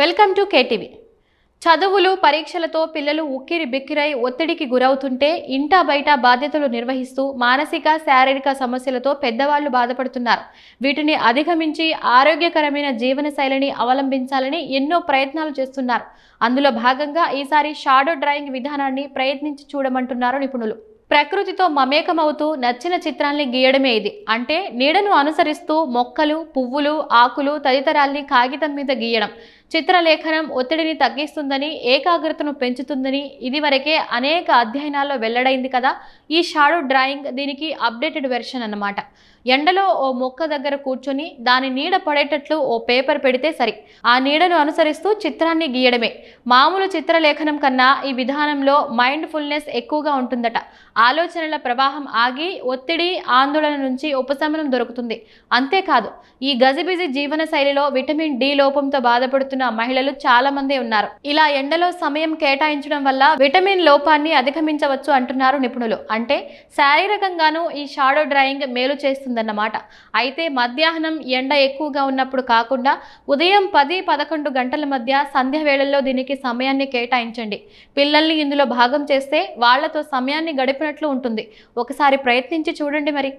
Welcome to KTV. చదువులు పరీక్షలతో పిల్లలు ఉక్కిరి బిక్కిరై ఒత్తిడికి గురవుతుంటే ఇంటా బయట బాధ్యతలు నిర్వహిస్తూ మానసిక శారీరక సమస్యలతో పెద్దవాళ్ళు బాధపడుతున్నారు. వీటిని అధిగమించి ఆరోగ్యకరమైన జీవనశైలిని అవలంబించాలని ఎన్నో ప్రయత్నాలు చేస్తున్నారు. అందులో భాగంగా ఈసారి షాడో డ్రాయింగ్ విధానాన్ని ప్రయత్నించి చూడమంటున్నారు నిపుణులు. ప్రకృతితో మమేకమవుతూ నచ్చిన చిత్రాల్ని గీయడమే ఇది. అంటే నీడను అనుసరిస్తూ మొక్కలు పువ్వులు ఆకులు తదితరాల్ని కాగితం మీద గీయడం. చిత్రలేఖనం ఒత్తిడిని తగ్గిస్తుందని ఏకాగ్రతను పెంచుతుందని ఇదివరకే అనేక అధ్యయనాల్లో వెల్లడైంది కదా. ఈ షాడో డ్రాయింగ్ దీనికి అప్డేటెడ్ వెర్షన్ అన్నమాట. ఎండలో ఓ మొక్క దగ్గర కూర్చొని దాని నీడ పడేటట్లు ఓ పేపర్ పెడితే సరి. ఆ నీడను అనుసరిస్తూ చిత్రాన్ని గీయడమే. మామూలు చిత్రలేఖనం కన్నా ఈ విధానంలో మైండ్ ఫుల్నెస్ ఎక్కువగా ఉంటుందట. ఆలోచనల ప్రవాహం ఆగి ఒత్తిడి ఆందోళన నుంచి ఉపశమనం దొరుకుతుంది. అంతేకాదు ఈ గజిబిజి జీవన శైలిలో విటమిన్ డి లోపంతో బాధపడుతున్న మహిళలు చాలా మంది ఉన్నారు. ఇలా ఎండలో సమయం కేటాయించడం వల్ల విటమిన్ లోపాన్ని అధిగమించవచ్చు అంటున్నారు నిపుణులు. అంటే శారీరకంగానూ ఈ షాడో డ్రాయింగ్ మేలు చేస్తుందన్నమాట. అయితే మధ్యాహ్నం ఎండ ఎక్కువగా ఉన్నప్పుడు కాకుండా ఉదయం పది పదకొండు గంటల మధ్య సంధ్య వేళల్లో దీనికి సమయాన్ని కేటాయించండి. పిల్లల్ని ఇందులో భాగం చేస్తే వాళ్ళతో సమయాన్ని గడిపినట్లు ఉంటుంది. ఒకసారి ప్రయత్నించి చూడండి మరి.